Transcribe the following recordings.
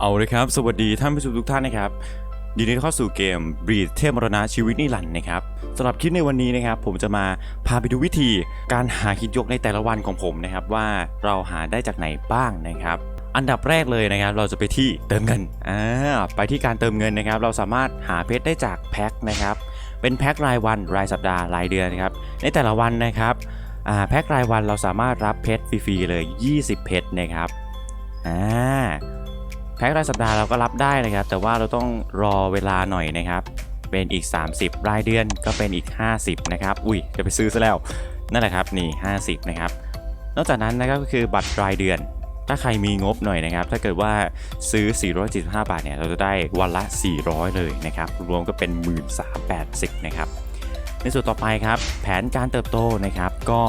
เอาเลยครับ สวัสดีท่านผู้ชมทุกท่านนะครับยินดีต้เข้าสู่เกม Breed เทพมรณะชีวิตนิรันดร์นะครับสำหรับคลิปในวันนี้นะครับ ผมจะมาพาไปดูวิธีการหาคิดยกในแต่ละวันของผมนะครับ ว่าเราหาได้จากไหนบ้างนะครับอันดับแรกเลยนะครับ เราจะไปที่เติมเงินอ่าไปที่การเติมเงินนะครับ เราสามารถหาเพชรได้จากแพ็คนะครับ เป็นแพ็ครายวันรายสัปดาห์รายเดือนนะครับ ในแต่ละวันนะครับอ่าแพ็ครายวันเราสามารถรับเพชรฟรีๆเลย 20 เพชรนะครับอ่า แพ็ครายสัปดาห์เราก็รับได้นะครับ แต่ว่าเราต้องรอเวลาหน่อยนะครับ เป็นอีก 30 รายเดือนก็เป็นอีก 50 นะครับ อุ้ยจะไปซื้อซะแล้ว นั่นแหละครับนี่ 50 นะครับ นอกจากนั้นนะครับก็คือบัตรรายเดือน ถ้าใครมีงบหน่อยนะครับ ถ้าเกิดว่าซื้อ 475 บาทเนี่ยเราจะได้วันละ 400 เลยนะครับ รวมก็เป็น 1380 นะครับ ในส่วนต่อไปครับแผนการเติบโตนะครับก็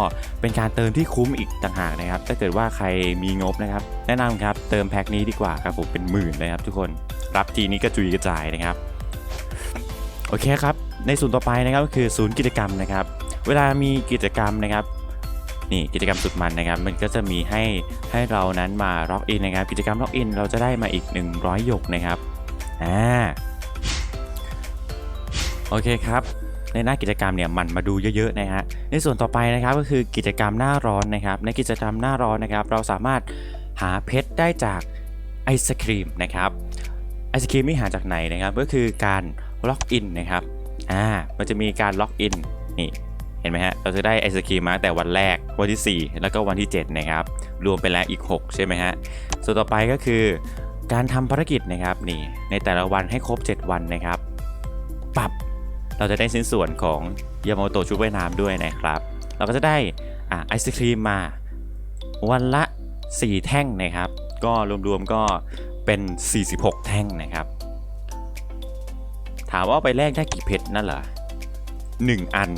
เป็นการเติมที่คุ้มอีกต่างหากนะครับ ถ้าเกิดว่าใครมีงบนะครับ แนะนำครับเติมแพ็คนี้ดีกว่าครับผมเป็นหมื่นเลยครับทุกคนรับทีนี้ก็จุยกระจายนะครับโอเคครับในส่วนต่อไปนะครับก็คือศูนย์กิจกรรมนะครับ เวลามีกิจกรรมนะครับนี่กิจกรรมสุดมันนะครับ มันก็จะมีให้ให้เรานั้นมาล็อกอินนะครับ กิจกรรมล็อกอินเราจะได้มาอีก 100 หยกนะครับอ่าโอเคครับ ในหน้ากิจกรรมเนี่ยมันมาดูเยอะๆนะฮะในส่วนต่อไปนะครับก็คือกิจกรรมหน้าร้อนนะครับในกิจกรรมหน้าร้อนนะครับ เราสามารถหาเพชรได้จากไอศครีมนะครับไอศครีมนี่หาจากไหนนะครับก็คือการล็อกอินนะครับอ่ามันจะมีการล็อกอินนี่เห็นไหมฮะเราจะได้ไอศครีมมาแต่วันแรกวันที่ 4 แล้วก็วันที่ 7 นะครับ รวมไปแล้วอีก 6 ใช่ไหมฮะส่วนต่อไปก็คือการทำภารกิจนะครับนี่ในแต่ละวันให้ครบ 7 วันนะครับ ปรับ เราจะได้ชิ้นส่วนของยามาโตะชุดว่ายน้ำด้วยนะครับ เราก็จะได้อ่าไอศครีมมาวันละ 4 แท่งนะครับ ก็รวมๆก็เป็น 46 แท่งนะครับ ถามว่าเอาไปแลกได้กี่เพชรนั่นเหรอ1อัน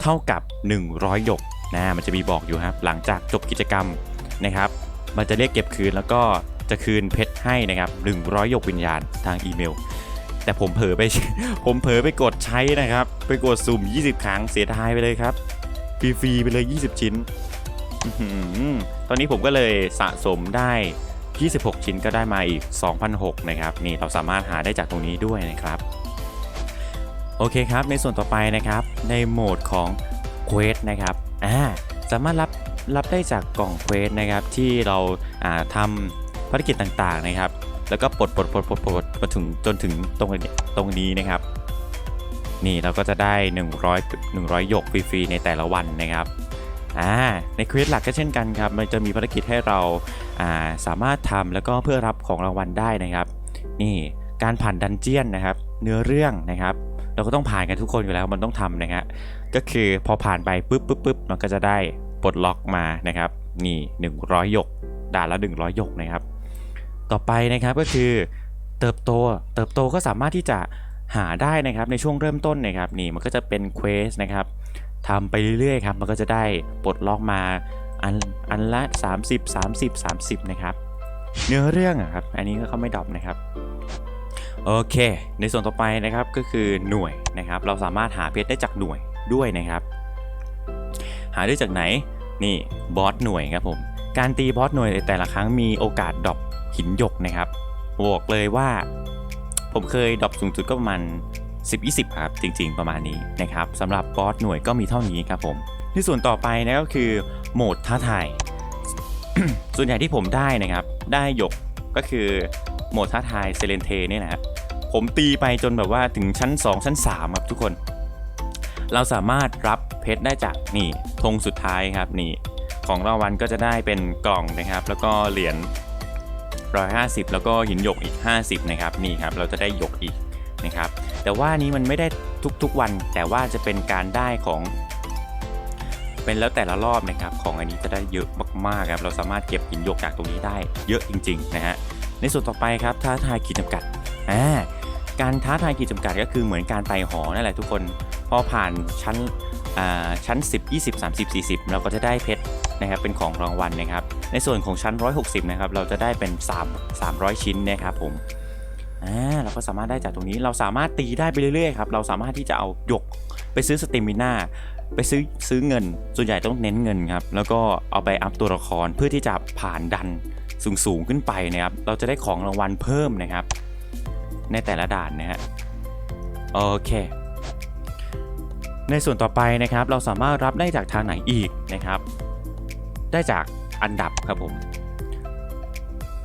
เท่ากับ 100 หยกนะมันจะมีบอกอยู่ครับ หลังจากจบกิจกรรมนะครับ มันจะเรียกเก็บคืนแล้วก็จะคืนเพชรให้นะครับ 100 หยกวิญญาณทางอีเมล แต่ผมเผลอไป ผมเผลอไปกดใช้นะครับ ไปกดสุ่ม 20 ครั้งเสียดายไปเลยครับฟรีๆไปเลย 20 ชิ้น ตอนนี้ผมก็เลยสะสมได้ 26 ชิ้นก็ได้มาอีก 2,006นะครับ นี่เราสามารถหาได้จากตรงนี้ด้วยนะครับโอเคครับ ในส่วนต่อไปนะครับ ในโหมดของเควสนะครับอ่าสามารถรับรับได้จากกล่องเควสนะครับที่เราอ่าทำภารกิจต่างๆนะครับ แล้วก็ปลดปลดปลดปลดปลดมาถึงจนถึงตรงนี้ตรงนี้นะครับ นี่เราก็จะได้ 100 100หยกฟรีๆในแต่ละวันนะครับอ่าในเควสหลักก็เช่นกันครับ มันจะมีภารกิจให้เราอ่าสามารถทำแล้วก็เพื่อรับของรางวัลได้นะครับ นี่การผ่านดันเจียนนะครับ เนื้อเรื่องนะครับ เราก็ต้องผ่านกันทุกคนอยู่แล้วมันต้องทำนะฮะก็คือพอผ่านไปปุ๊บปุ๊บปุ๊บมันก็จะได้ปลดล็อกมานะครับ นี่ 100หยกด่านละ100หยกนะครับ ต่อไปนะครับก็คือเติบโต เติบโตก็สามารถที่จะหาได้นะครับในช่วงเริ่มต้นนะครับนี่มันก็จะเป็นเควสนะครับทำไปเรื่อยๆครับมันก็จะได้ปลดล็อกมาอันอันละ 30 30 30 นะครับ เนื้อเรื่องอะครับอันนี้ก็เขาไม่ดรอปนะครับโอเค ในส่วนต่อไปนะครับก็คือหน่วยนะครับ เราสามารถหาเพชรได้จากหน่วยด้วยนะครับ หาได้จากไหนนี่บอสหน่วยครับผม การตีบอสหน่วยในแต่ละครั้งมีโอกาสดรอปหินหยกนะครับบอกเลยว่า ผมเคยดรอปสูงสุดก็ประมาณ 10-20 ครับ จริง ๆ ประมาณนี้นะครับสำหรับบอสหน่วยก็มีเท่านี้ครับผมในส่วนต่อไปนะก็คือโหมดท้าทายส่วนใหญ่ที่ผมได้นะครับ ได้หยกก็คือโหมดท้าทายเซเลนเทนี่นะครับผมตีไปจนแบบว่าถึงชั้น 2 ชั้น 3 ครับทุกคน เราสามารถรับเพชรได้จากนี่ธงสุดท้ายครับนี่ ของรางวัลก็จะได้เป็นกล่องนะครับ แล้วก็เหรียญ150 แล้วก็หินหยกอีก 50 นะครับนี่ครับเราจะได้หยกอีกนะครับ แต่ว่านี้มันไม่ได้ทุกๆวัน แต่ว่าจะเป็นการได้ของ เป็นแล้วแต่ละรอบนะครับ ของอันนี้จะได้เยอะมากๆครับเราสามารถเก็บหินหยกจากตรงนี้ได้เยอะจริง ๆ นะฮะในส่วนต่อไปครับท้าทายขีดจำกัดอ่าการท้าทายขีดจำกัดก็คือเหมือนการไต่หอนั่นแหละทุกคนพอผ่านชั้นอ่าชั้น 10 20 30 40 เราก็จะได้เพชร นะครับเป็นของรางวัลนะครับ ในส่วนของชั้น 160 นะครับ เราจะได้เป็น 3 300 ชิ้นนะครับผมอ่าเราก็สามารถได้จากตรงนี้เราสามารถตีได้ไปเรื่อยๆครับเราสามารถที่จะเอาหยกไปซื้อสเตมิน่าไปซื้อซื้อเงิน ส่วนใหญ่ต้องเน้นเงินครับ แล้วก็เอาไปอัพตัวละครเพื่อที่จะผ่านดันสูงสูงๆขึ้นไปนะครับ เราจะได้ของรางวัลเพิ่มนะครับ ในแต่ละด่านนะฮะโอเค ในส่วนต่อไปนะครับ เราสามารถรับได้จากทางไหนอีกนะครับ ได้จากอันดับครับผม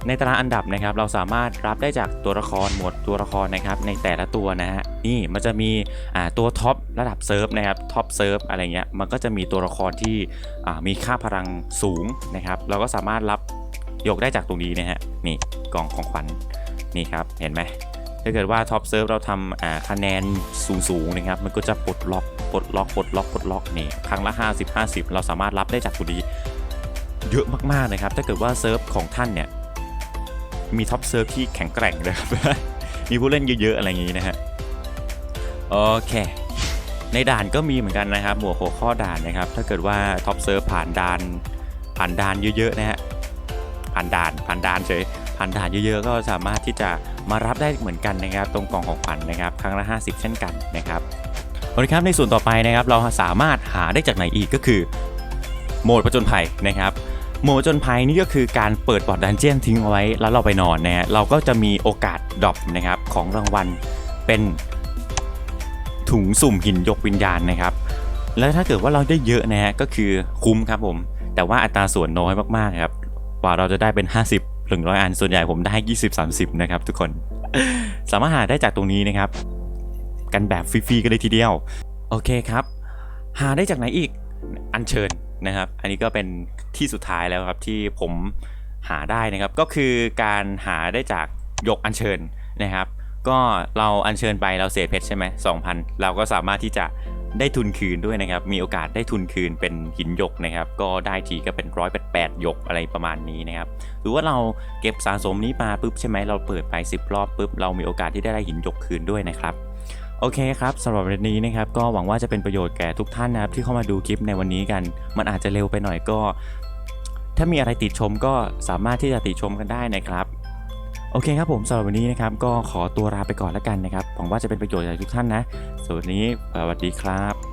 ในตารางอันดับนะครับเราสามารถรับได้จากตัวละครหมวดตัวละครนะครับในแต่ละตัวนะฮะนี่มันจะมีตัวท็อประดับเซิร์ฟนะครับท็อปเซิร์ฟอะไรเงี้ยมันก็จะมีตัวละครที่มีค่าพลังสูงนะครับ เราก็สามารถรับยกได้จากตรงนี้นะฮะนี่กล่องของขวัญนี่ครับเห็นไหมถ้าเกิดว่าท็อปเซิร์ฟเราทำคะแนนสูงๆนะครับมันก็จะปลดล็อกปลดล็อกปลดล็อกปลดล็อกนี่ครั้งละ 50 50 เราสามารถรับได้จากตรงนี้ เยอะมากๆนะครับ ถ้าเกิดว่าเซิร์ฟของท่านเนี่ย มีท็อปเซิร์ฟที่แข็งแกร่งเลยครับ มีผู้เล่นเยอะๆอะไรอย่างนี้นะฮะ โอเค ในด่านก็มีเหมือนกันนะครับ หมวดหัวข้อด่านนะครับ ถ้าเกิดว่าท็อปเซิร์ฟผ่านด่าน ผ่านด่านเยอะๆนะฮะ ผ่านด่าน ผ่านด่านเฉยผ่านด่านเยอะๆ ก็สามารถที่จะมารับได้เหมือนกันนะครับ ตรงกล่องของขวัญนะครับ ครั้งละ 50 เช่นกันนะครับโอเคครับในส่วนต่อไปนะครับ เราสามารถหาได้จากไหนอีกก็คือโหมดประจนภัยนะครับ โหมดจนภัยนี่ก็คือการเปิดบอดดันเจียนทิ้งเอาไว้แล้วเราไปนอนนะฮะเราก็จะมีโอกาสดรอปนะครับของรางวัลเป็นถุงสุ่มหินยกวิญญาณนะครับแล้วถ้าเกิดว่าเราได้เยอะนะฮะก็คือคุ้มครับผม แต่ว่าอัตราส่วนน้อยมากๆครับกว่าเราจะได้เป็น 50ถึงร้อยอันส่วนใหญ่ผมได้ 20 30 นะครับทุกคน สามารถหาได้จากตรงนี้นะครับ กันแบบฟรีๆกันเลยทีเดียว โอเคครับ หาได้จากไหนอีกอัญเชิญนะครับ อันนี้ก็เป็น ที่สุดท้ายแล้วครับที่ผมหาได้นะครับก็คือการหาได้จากยกอัญเชิญนะครับ ก็เราอัญเชิญไปเราเสียเพชรใช่ไหม2,000เราก็สามารถที่จะได้ทุนคืนด้วยนะครับ มีโอกาสได้ทุนคืนเป็นหินหยกนะครับ ก็ได้ทีก็เป็นร้อยแปดหยกอะไรประมาณนี้นะครับ หรือว่าเราเก็บสะสมนี้มาปุ๊บใช่ไหมเราเปิดไป 10 รอบปุ๊บเรามีโอกาสที่ได้ได้หินหยกคืนด้วยนะครับ โอเคครับสำหรับวันนี้นะครับ ก็หวังว่าจะเป็นประโยชน์แก่ทุกท่านนะครับ ที่เข้ามาดูคลิปในวันนี้กัน มันอาจจะเร็วไปหน่อยก็ ถ้ามีอะไรติดชมก็สามารถที่จะติชมกันได้นะครับ โอเคครับผมสำหรับวันนี้นะครับ ก็ขอตัวลาไปก่อนแล้วกันนะครับหวังว่าจะเป็นประโยชน์กับทุกท่านนะสวัสดีสวัสดีครับ